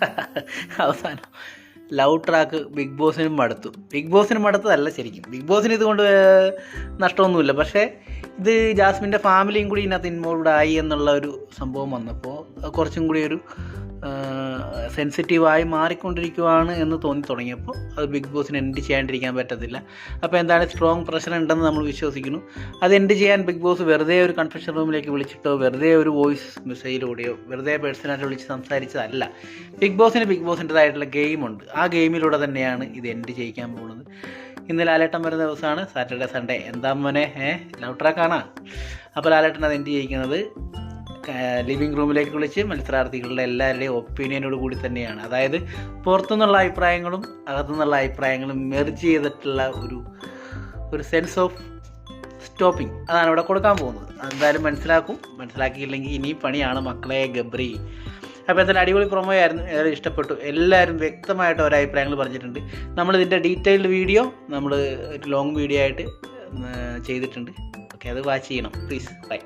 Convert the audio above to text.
അവസാനം. Love track big ബോസിനും മടുത്തു. Big ബോസിനും മടുത്തതല്ല ശരിക്കും. ബിഗ് ബോസിന് ഇതുകൊണ്ട് നഷ്ടമൊന്നുമില്ല. പക്ഷേ ഇത് ജാസ്മിന്റെ ഫാമിലിയും കൂടി ഇതിനകത്ത് ഇൻവോൾവ് ആയി എന്നുള്ള ഒരു സംഭവം വന്നപ്പോൾ കുറച്ചും കൂടി ഒരു സെൻസിറ്റീവായി മാറിക്കൊണ്ടിരിക്കുവാണ് എന്ന് തോന്നി തുടങ്ങിയപ്പോൾ അത് ബിഗ് ബോസിന് എൻഡ് ചെയ്യാണ്ടിരിക്കാൻ പറ്റത്തില്ല. അപ്പോൾ എന്താണ് സ്ട്രോങ് പ്രഷർ ഉണ്ടെന്ന് നമ്മൾ വിശ്വസിക്കുന്നു. അത് എൻഡ് ചെയ്യാൻ ബിഗ് ബോസ് വെറുതെ ഒരു കൺഫെഷൻ റൂമിലേക്ക് വിളിച്ചിട്ടോ വെറുതെ ഒരു വോയിസ് മെസ്സേജിലൂടെയോ വെറുതെ പേഴ്സണായിട്ട് വിളിച്ച് സംസാരിച്ചതല്ല. ബിഗ് ബോസിന് ബിഗ് ബോസിന്റെതായിട്ടുള്ള ഗെയിമുണ്ട് ആ ഗെയിമിലൂടെ തന്നെയാണ് ഇത് എൻഡ് ചെയ്യിക്കാൻ പോകുന്നത്. ഇന്ന് ലാലേട്ടൻ വരുന്ന ദിവസമാണ്. സാറ്റർഡേ സൺഡേ എന്താ മോനെ? ഏഹ് ട്രാക്കാണാ അപ്പോൾ ലാലേട്ടൻ അത് എൻഡ് ചെയ്യിക്കുന്നത് ലിവിങ് റൂമിലേക്ക് വിളിച്ച് മത്സരാർത്ഥികളുടെ എല്ലാവരുടെയും ഒപ്പീനിയനോട് കൂടി തന്നെയാണ്. അതായത് പുറത്തുനിന്നുള്ള അഭിപ്രായങ്ങളും അകത്തുനിന്നുള്ള അഭിപ്രായങ്ങളും മെർജ് ചെയ്തിട്ടുള്ള ഒരു ഒരു സെൻസ് ഓഫ് സ്റ്റോപ്പിംഗ് അതാണ് ഇവിടെ കൊടുക്കാൻ പോകുന്നത്. എന്തായാലും മനസ്സിലാക്കും. മനസ്സിലാക്കിയില്ലെങ്കിൽ ഇനി പണിയാണ് മക്കളെ ഗബ്രി. അപ്പോൾ എന്തായാലും അടിപൊളി പ്രൊമോ ആയിരുന്നു. ഏറെ ഇഷ്ടപ്പെട്ടു. എല്ലാവരും വ്യക്തമായിട്ട് ഓരോ അഭിപ്രായങ്ങൾ പറഞ്ഞിട്ടുണ്ട്. നമ്മളിതിന്റെ ഡീറ്റെയിൽഡ് വീഡിയോ നമ്മൾ ലോങ് വീഡിയോ ആയിട്ട് ചെയ്തിട്ടുണ്ട്. ഓക്കെ അത് വാച്ച് ചെയ്യണം. Please by